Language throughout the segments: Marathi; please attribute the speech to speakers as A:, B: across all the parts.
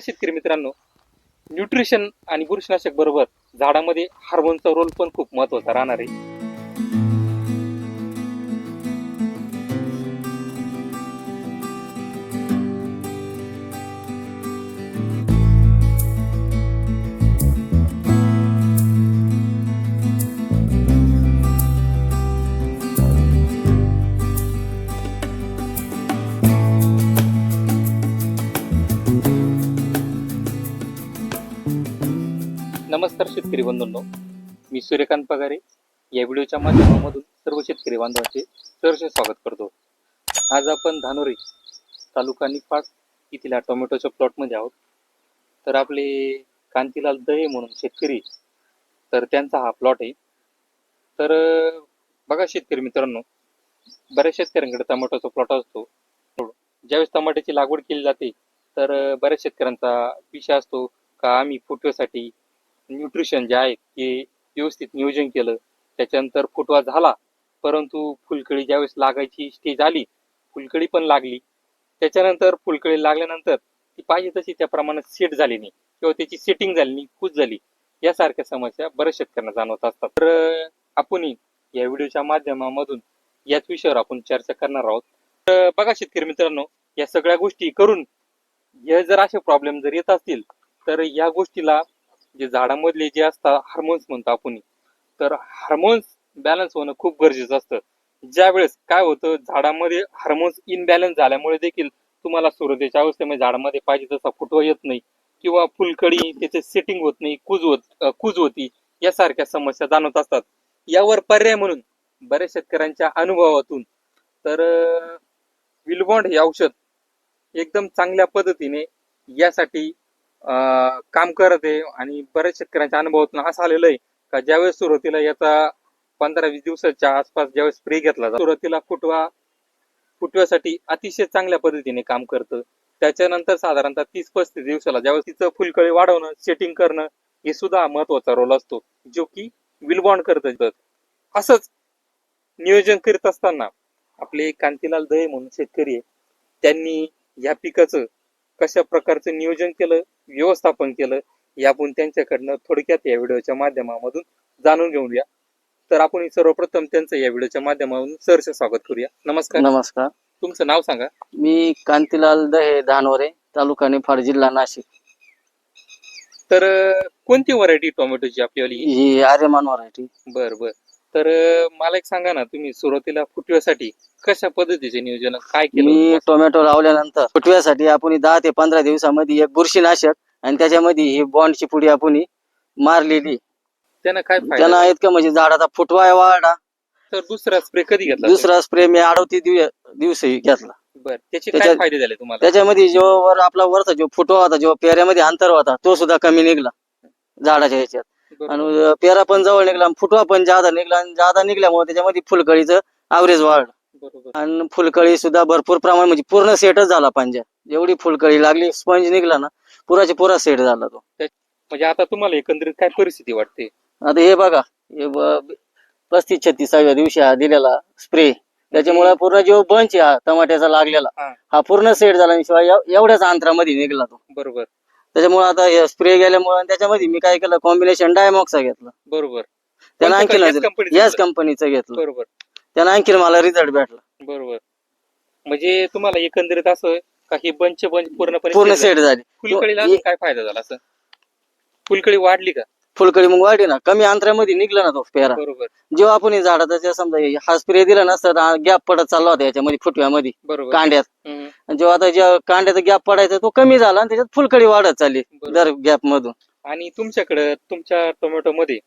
A: शेतकरी मित्रांनो न्यूट्रिशन आणि बुरशीनाशक बरोबर झाडामध्ये हार्मोनचा रोल पण खूप महत्त्वाचा राहणार आहे. नमस्कार शेतकरी बंधूंनो. मी सूर्यकांत पगारे. या व्हिडिओच्या माध्यमामधून सर्व शेतकरी बांधवांचे सहर्ष स्वागत करतो. आज आपण धानोरी तालुका निफाड येथील टोमॅटोच्या प्लॉटमध्ये आहोत. तर आपले कांतीलाल दहे म्हणून शेतकरी तर त्यांचा हा प्लॉट आहे. तर बघा शेतकरी मित्रांनो बऱ्याच शेतकऱ्यांकडे टोमॅटोचा प्लॉट असतो. ज्यावेळेस टमाट्याची लागवड केली जाते तर बऱ्याच शेतकऱ्यांचा विषय असतो का आम्ही फुटव्यासाठी न्यूट्रिशन जे आहे ते व्यवस्थित नियोजन केलं. त्याच्यानंतर फुटवा झाला. परंतु फुलकळी ज्यावेळेस लागायची स्टेज आली फुलकळी पण लागली. त्याच्यानंतर फुलकळी लागल्यानंतर ती पाहिजे तशी त्या प्रमाणात सेट झाली नाही किंवा त्याची सेटिंग झाली नाही कूच झाली. यासारख्या समस्या बऱ्याच शेतकऱ्यांना जाणवत असतात. तर आपणही आपण या व्हिडिओच्या माध्यमामधून याच विषयावर आपण चर्चा करणार आहोत. तर बघा शेतकरी मित्रांनो या सगळ्या गोष्टी करून हे जर असे प्रॉब्लेम जर येत असतील तर या गोष्टीला म्हणजे जे झाडामधले जे असतात हार्मोन्स म्हणतो आपण. तर हार्मोन्स बॅलन्स होणं खूप गरजेचं असतं. ज्या वेळेस काय होतं झाडामध्ये हार्मोन्स इनबॅलन्स झाल्यामुळे देखील तुम्हाला सुरुवातीच्या अवस्थेमध्ये झाडामध्ये पाहिजे तसा फुटवा येत नाही. किंवा फुलकडी त्याचे सेटिंग होत नाही कुज होत कुज होती यासारख्या समस्या जाणवत असतात. यावर पर्याय म्हणून बऱ्याच शेतकऱ्यांच्या अनुभवातून तर विलबॉन्ड हे औषध एकदम चांगल्या पद्धतीने यासाठी काम करत आहे आणि बऱ्याच शेतकऱ्यांच्या अनुभवातून असं आलेलं आहे का ज्यावेळेस सुरुवातीला याचा पंधरा वीस दिवसाच्या आसपास ज्यावेळेस स्प्रे घेतला जातो सुरुवातीला फुटवा फुटव्यासाठी अतिशय चांगल्या पद्धतीने काम करतं. त्याच्यानंतर साधारणतः तीस पस्तीस दिवसाला ज्यावेळेस तिचं फुलकळी वाढवणं सेटिंग करणं हे सुद्धा महत्त्वाचा रोल असतो जो की विलबॉन्ड करत. असंच नियोजन करीत असताना आपले कांतीलाल दहे म्हणून शेतकरी आहे त्यांनी या पिकाचं कशा प्रकारचं नियोजन केलं व्यवस्थापन केलं हे आपण त्यांच्याकडनं थोडक्यात या व्हिडिओच्या माध्यमामधून जाणून घेऊया. तर आपण सर्वप्रथम त्यांचं या व्हिडिओच्या माध्यमातून सरस स्वागत करूया. नमस्कार.
B: नमस्कार.
A: तुमचं नाव सांगा.
B: मी कांतीलाल दहे धानोरे तालुका निफाड जिल्हा नाशिक.
A: तर कोणती व्हरायटी टोमॅटोची आपल्यावाली? ही
B: आर्यमान व्हरायटी
A: बर बर. तर मला एक सांगा ना तुम्ही सुरुवातीला फुटव्यासाठी कशा पद्धतीचे नियोजन काय केलं?
B: मी? टोमॅटो लावल्यानंतर फुटव्यासाठी आपण दहा ते पंधरा दिवसामध्ये एक बुरशीनाशक आणि त्याच्यामध्ये ही बॉन्डची पुडी आपण मारलेली.
A: त्यानं काय फायदा?
B: त्यांना इतकं म्हणजे झाडाचा फुटवा वाढला
A: तर दुसरा स्प्रे कधी घेतला
B: दुसरा स्प्रे मी अडवती दिव- दिवशी घेतला.
A: बर त्याचे काय
B: त्याच्यात-
A: फायदे झाले तुम्हाला?
B: त्याच्यामध्ये जो वर आपला वरचा जो फुटवा होता जो पेऱ्यामध्ये अंतर होता तो सुद्धा कमी निघला झाडाच्या ह्याच्यात. आणि पेरा पण जवळ निघला आणि फुटवा पण जादा निघला आणि जादा निघल्यामुळे त्याच्यामध्ये फुलकळीचं ॲव्हरेज वाढलं.
A: बरोबर.
B: आणि फुलकळी सुद्धा भरपूर प्रमाण म्हणजे पूर्ण सेटच झाला पांज्या जेवढी फुलकळी लागली स्पंज निघला ना पुराची पुरा सेट झाला तो.
A: म्हणजे आता तुम्हाला एकंदरीत काय परिस्थिती वाटते?
B: आता हे बघा हे पस्तीस छत्तीसाव्या दिवशी हा दिलेला स्प्रे त्याच्यामुळे पूर्ण जो बंच आहे हा टमाट्याचा लागलेला
A: हा.
B: पूर्ण सेट झाला आणि शिवाय एव- एवढ्याच अंतरामध्ये निघला तो.
A: बरोबर.
B: त्याच्यामुळे आता हे स्प्रे गेल्यामुळे आणि त्याच्यामध्ये मी काय केलं कॉम्बिनेशन डायमॉक्सचा घेतला.
A: बरोबर.
B: त्यानं
A: कोणतं?
B: आणखी
A: याच घेतलं?
B: कंपनीचं घेतलं.
A: बरोबर.
B: त्यानं आणखी मला रिझल्ट भेटला.
A: बरोबर. म्हणजे तुम्हाला एकंदरीत असं काही बंच बंच पूर्णपणे
B: पूर्ण. सेट झाली.
A: फुलकळीला
B: हे-
A: अजून काय फायदा झाला असं? फुलकळी वाढली का?
B: फुलकळी मग वाढली ना. कमी अंतरामध्ये निघला ना तो पेरा.
A: बरोबर.
B: जेव्हा आपण हे झाडाचा जे समजा हे हा स्प्रे दिला ना तर गॅप पडत चालला होता याच्यामध्ये फुटव्यामध्ये
A: बरोबर.
B: कांड्यात.
A: हम्म.
B: जेव्हा आता जेव्हा कांड्याचा गॅप पडायचा तो कमी झाला आणि त्याच्यात फुलकळी वाढत चालली
A: बरोबर.
B: दर गॅप मधून
A: आणि तुमच्याकडं तुमच्या टोमॅटो मध्ये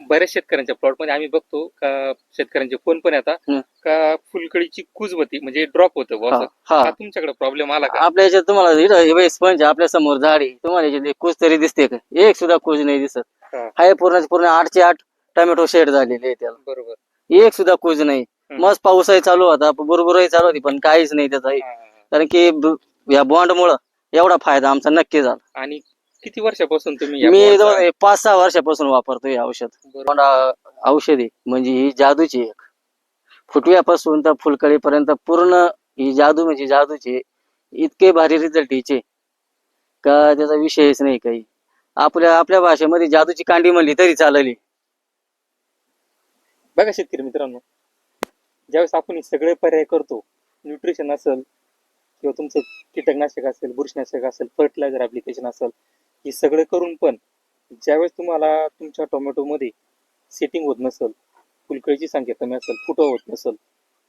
A: बऱ्याच शेतकऱ्यांच्या प्लॉटमध्ये आम्ही बघतो का शेतकऱ्यांचे फोन पण येतात
B: हम्म.
A: का फुलकळीची कूज होती म्हणजे ड्रॉप होतं बुवा
B: हा
A: असं.
B: हा.
A: हा तुमच्याकडे प्रॉब्लेम आला का
B: आपल्या याच्यात तुम्हाला इथं हे बघ स्पंज आपल्यासमोर झाडी तुम्हाला याच्यात एक कूज तरी दिसते का एक सुद्धा कूज नाही दिसत
A: हा.
B: हाय पूर्ण पूर्ण आठचे आठ टोमॅटो शेड झालेले आहे त्याला
A: बरोबर
B: एक सुद्धा कूज नाही. मस्त पाऊसही चालू होता बरोबरही चालू होती पण काहीच नाही त्याचा.
A: हा, हा, हा.
B: कारण की ब- या बॉन्ड मुळे एवढा फायदा आमचा नक्की झाला.
A: आणि किती वर्षापासून तुम्ही या
B: मी जवळ पाच सहा वर्षापासून वापरतो हे औषध.
A: बरोबर.
B: पण, अं, औषध म्हणजे ही जादूची एक. फुटव्यापासून तर फुलकळीपर्यंत पूर्ण ही जादू म्हणजे जादूची इतके भारी रिझल्ट हिचे. का त्याचा विषयच नाही काही. आपल्या आपल्या भाषेमध्ये जादूची कांडी म्हणली तरी चालली.
A: बघा शेतकरी मित्रांनो ज्यावेळेस आपण हे सगळे पर्याय करतो न्यूट्रिशन असेल किंवा तुमचं कीटकनाशक असेल बुरशीनाशक असेल फर्टिलायझर ॲप्लिकेशन असेल हे सगळे करून पण ज्यावेळेस तुम्हाला तुमच्या टोमॅटोमध्ये सेटिंग होत नसेल फुलकळीची संख्या कमी असेल फुटवा होत नसेल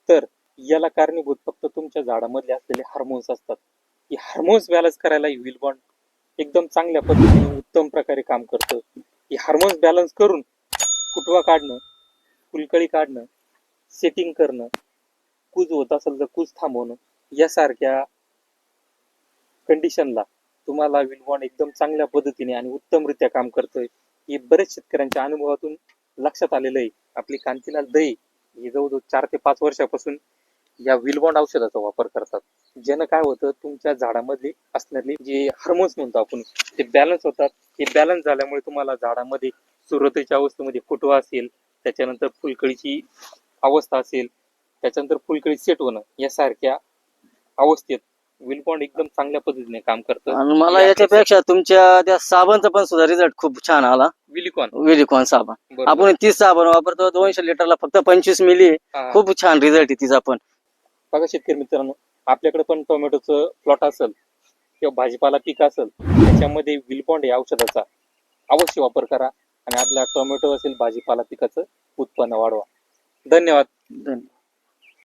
A: तर याला कारणीभूत फक्त तुमच्या झाडामधले असलेले हार्मोन्स असतात. ही हार्मोन्स बॅलन्स करायला ही विलबॉन्ड एकदम चांगल्या पद्धतीने उत्तम प्रकारे काम करतं. ही हार्मोन्स बॅलन्स करून फुटवा काढणं फुलकळी काढणं सेटिंग करणं कूज होत असेल तर कूज थांबवणं यासारख्या कंडिशनला तुम्हाला विनवॉन एकदम चांगल्या पद्धतीने आणि उत्तमरित्या काम करतोय हे बरेच शेतकऱ्यांच्या अनुभवातून लक्षात आलेलं आहे. आपली कांतीलाल दही ही जवळजवळ चार ते पाच वर्षापासून या विलबॉन्ड औषधाचा वापर करतात. ज्यानं काय होतं तुमच्या झाडामध्ये असणारे जे हार्मोन्स म्हणतो आपण ते बॅलन्स होतात. हे बॅलन्स झाल्यामुळे तुम्हाला झाडामध्ये सुरुवातीच्या अवस्थेमध्ये फुटवा असेल त्याच्यानंतर फुलकळीची अवस्था असेल त्याच्यानंतर फुलकळी सेट होणं यासारख्या अवस्थेत विलबॉन्ड एकदम चांगल्या पद्धतीने काम करतं.
B: आणि मला याच्यापेक्षा तुमच्या त्या साबणचा पण सुद्धा रिझल्ट खूप छान आला.
A: विलिकॉन
B: विलिकॉन साबण.
A: बरोबर.
B: आपण तीस साबण वापरतो दोनशे लिटरला फक्त पंचवीस मिली
A: हा.
B: खूप छान रिझल्ट आहे तिचा पण.
A: बघा शेतकरी मित्रांनो आपल्याकडे पण टोमॅटोचं प्लॉट असेल किंवा भाजीपाला पीक असेल त्याच्यामध्ये विलबॉन्ड या औषधाचा अवश्य वापर करा आणि आपल्या टोमॅटो असेल भाजीपाला पिकाचं उत्पन्न वाढवा. धन्यवाद.
B: धन्यवाद